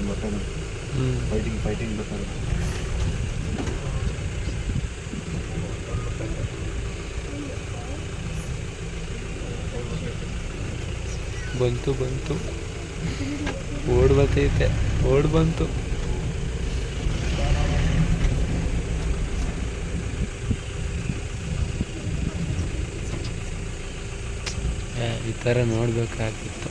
ಆಗ್ತದೆ ಬೇಕಾದ್ರೆ fighting fighting ಬೇಕಾದ್ರೆ ಬಂತು ಬಂತು ಓಡ್ ಬರ್ತೈತೆ ಓಡ್ ಬಂತು ಈ ಥರ ನೋಡಬೇಕಾಗಿತ್ತು